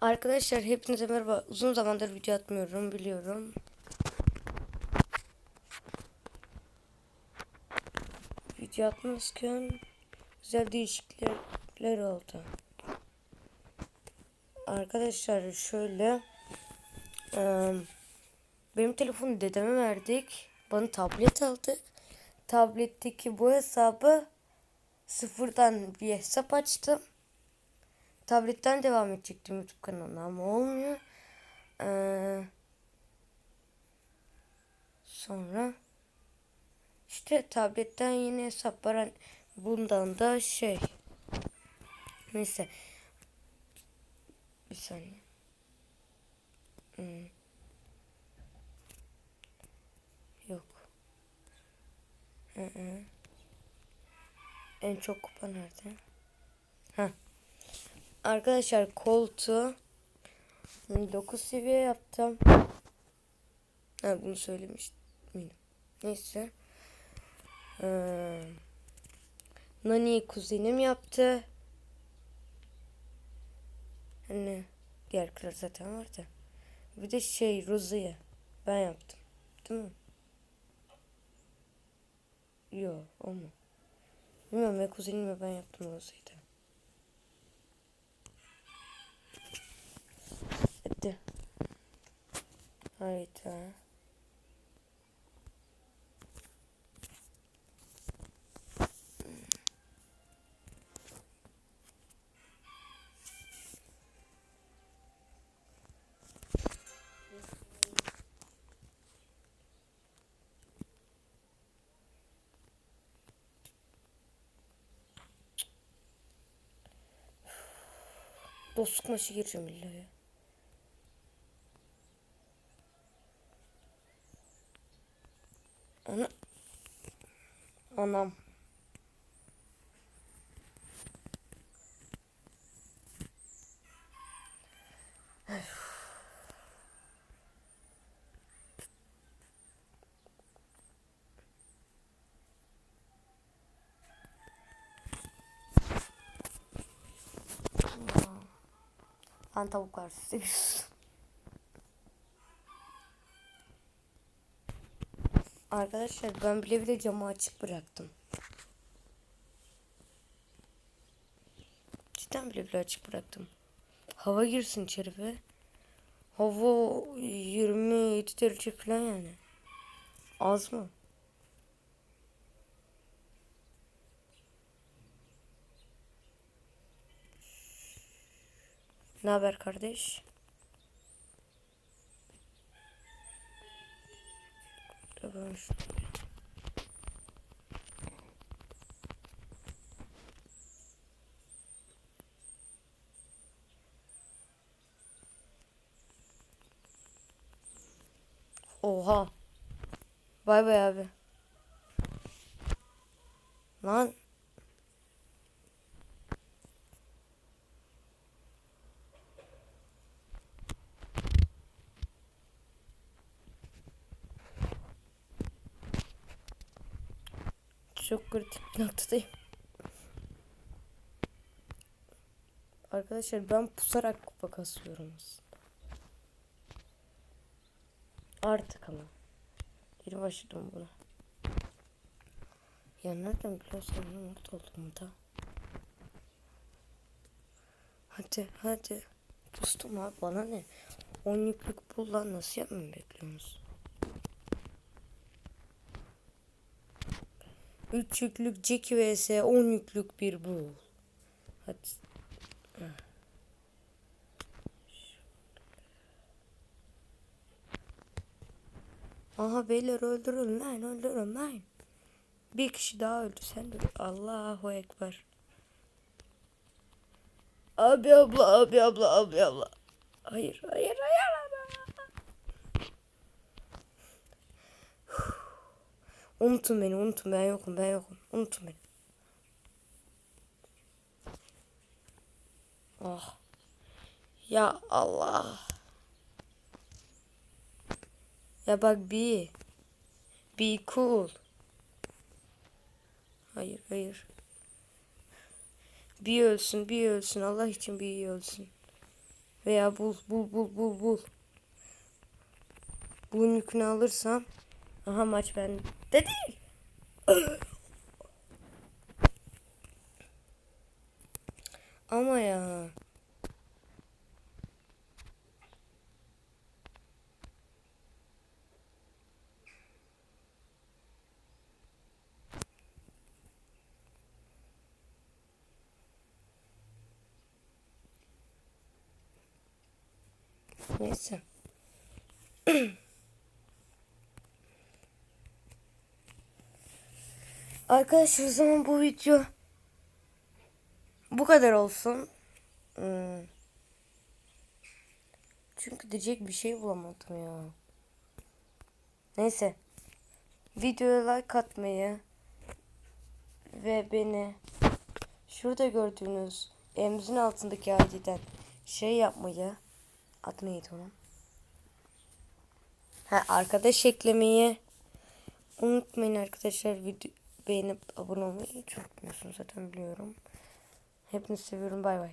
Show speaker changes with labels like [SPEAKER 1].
[SPEAKER 1] Arkadaşlar hepinize merhaba. Uzun zamandır video atmıyorum biliyorum. Video atmazken güzel değişiklikler oldu. Arkadaşlar şöyle benim telefonu dedeme verdik. Bana tablet aldık. Tabletteki bu hesabı sıfırdan bir hesap açtım. Tabletten devam edecektim YouTube kanalına ama olmuyor. Ee, sonra işte tabletten yeni hesap var. Bundan da şey. Neyse. Bir saniye. Hmm. Yok. Hı hı. En çok kupa nerede? Ha. Arkadaşlar koltuğu 9 seviye yaptım. Ha, bunu söylemiş miydim? Neyse. Ee, Nani kuzenim yaptı. Hani diğer kral zaten vardı. Bir de şey Rozi'ye ben yaptım. Değil mi? Yok o mu? Bilmiyorum ya kuzenimle ben yaptım Rozi'yi de. Hadi. Hayda. Dostluk maçı gireceğim illa ya. Ana. Anam. Ben tavuklar seviyorsun. Arkadaşlar ben bile bile camı açık bıraktım. Cidden bile bile açık bıraktım. Hava girsin içeri be. Hava 27 derece falan yani. Az mı? Ne haber kardeş? Tamam. Oha. Bay bay abi. Lan. Çok kritik bir noktadayım. Arkadaşlar ben pusarak kupa kasıyorum. Artık ama. Yeni başladım buna. Ya nereden biliyorsun ne mutlu oldum da. Hadi hadi. Dostum abi bana ne? 10 yüklük bul lan nasıl yapmamı bekliyorsunuz? 3 yüklük Jackie vs 10 yüklük bir bul. Hadi. Aha beyler öldürün lan öldürün lan. Bir kişi daha öldü sen de. Allahu Ekber. Abi abla abi abla abi abla. Hayır hayır hayır. Unutun beni unutun ben yokum ben yokum. Unutun beni. Ah. Ya Allah. Ya bak be. Be cool. Hayır hayır. Bir ölsün bir ölsün Allah için bir ölsün. Veya bul bul bul bul bul. Bunun yükünü alırsam. Aha maç bende değil. Ama ya. Neyse. Arkadaşlar o zaman bu video bu kadar olsun. Hmm. Çünkü diyecek bir şey bulamadım ya. Neyse. Videoya like atmayı ve beni şurada gördüğünüz elimizin altındaki ID'den şey yapmayı adı neydi? Ha arkadaş eklemeyi unutmayın arkadaşlar. Video beğenip abone olmayı çok unutmuyorsunuz zaten biliyorum. Hepinizi seviyorum. Bay bay.